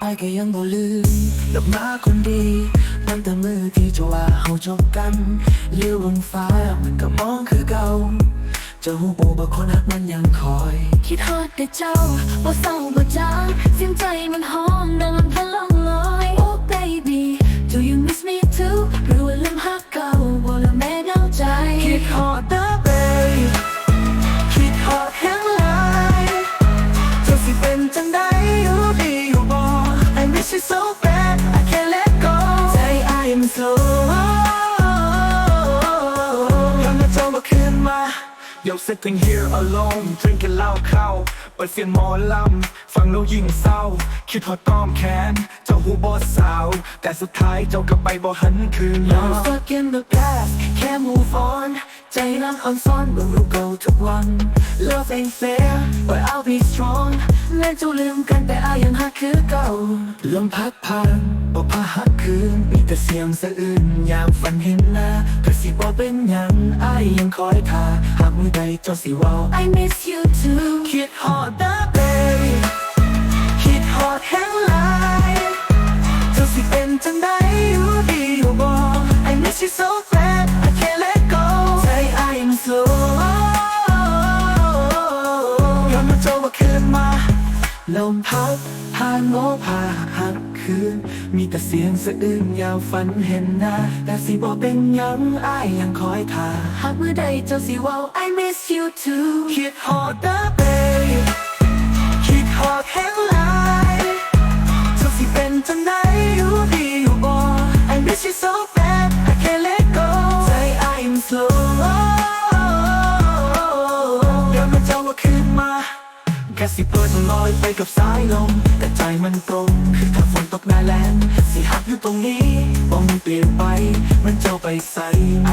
ไอ้ก็ยังบ่ลืมดอกมาคนดีมันแต่มือที่จะว่าเฮาจบกันเลี้ยวบนฟ้ามันก็มองคือเก่าจะหูโบบ่คนหักมันยังคอย คิดฮอดแต่เจ้าบ่เศร้าบ่จางเสียงใจมันห้อง I miss you so bad I can't let go ใจ I am slow ยังมาเจ้ามาคืนมา Yo sitting here alone drinking เหล้าเข้าเปิดเสียงหมอลำฟังแล้วยิ่งเศร้า คิดฮอดต้อมแขนเจ้าหูบอสาว แต่สุดท้ายเจ้าก็ไปบ่หันคืนมา I'm stuck in the past can't move on ใจรักอ่อนซ้อนบิ่งรูปเก่าทุกวัน Love ain't fair but I'll be strong แม้จะลืมกันแต่อายังหักคือเก่า ลมพัดผ่านบ่พาหักคืน มีแต่เสียงสะอื้นยามฝันเห็นหน้าก็สิบ่เป็นยังอายยังคอยท่าหากมือใดเจ้าสิว้า I miss you too คิดฮอดเด้อ baby คิดฮอดแห้งหลายเจ้าสิเป็นจังใด มาเจ้าว่าคืนมา ลมพัดผ่านโมพาหักคืน มีแต่เสียงสะอื้นยาวฝันเห็นหน้า แต่สิบอกเป็นยังอายยังคอยท่าหากเมื่อใดเจ้าสิว่า I miss you too คิดฮอดเด้อ ค่สิเปิดลอยไปกับสายลม แต่ใจมันตรงคือถ้าฝนตกหน้าแล้งสิหักอยู่ตรงนี้บ่มันเปลี่ยนไป มันเจ้าไปใส่ไอ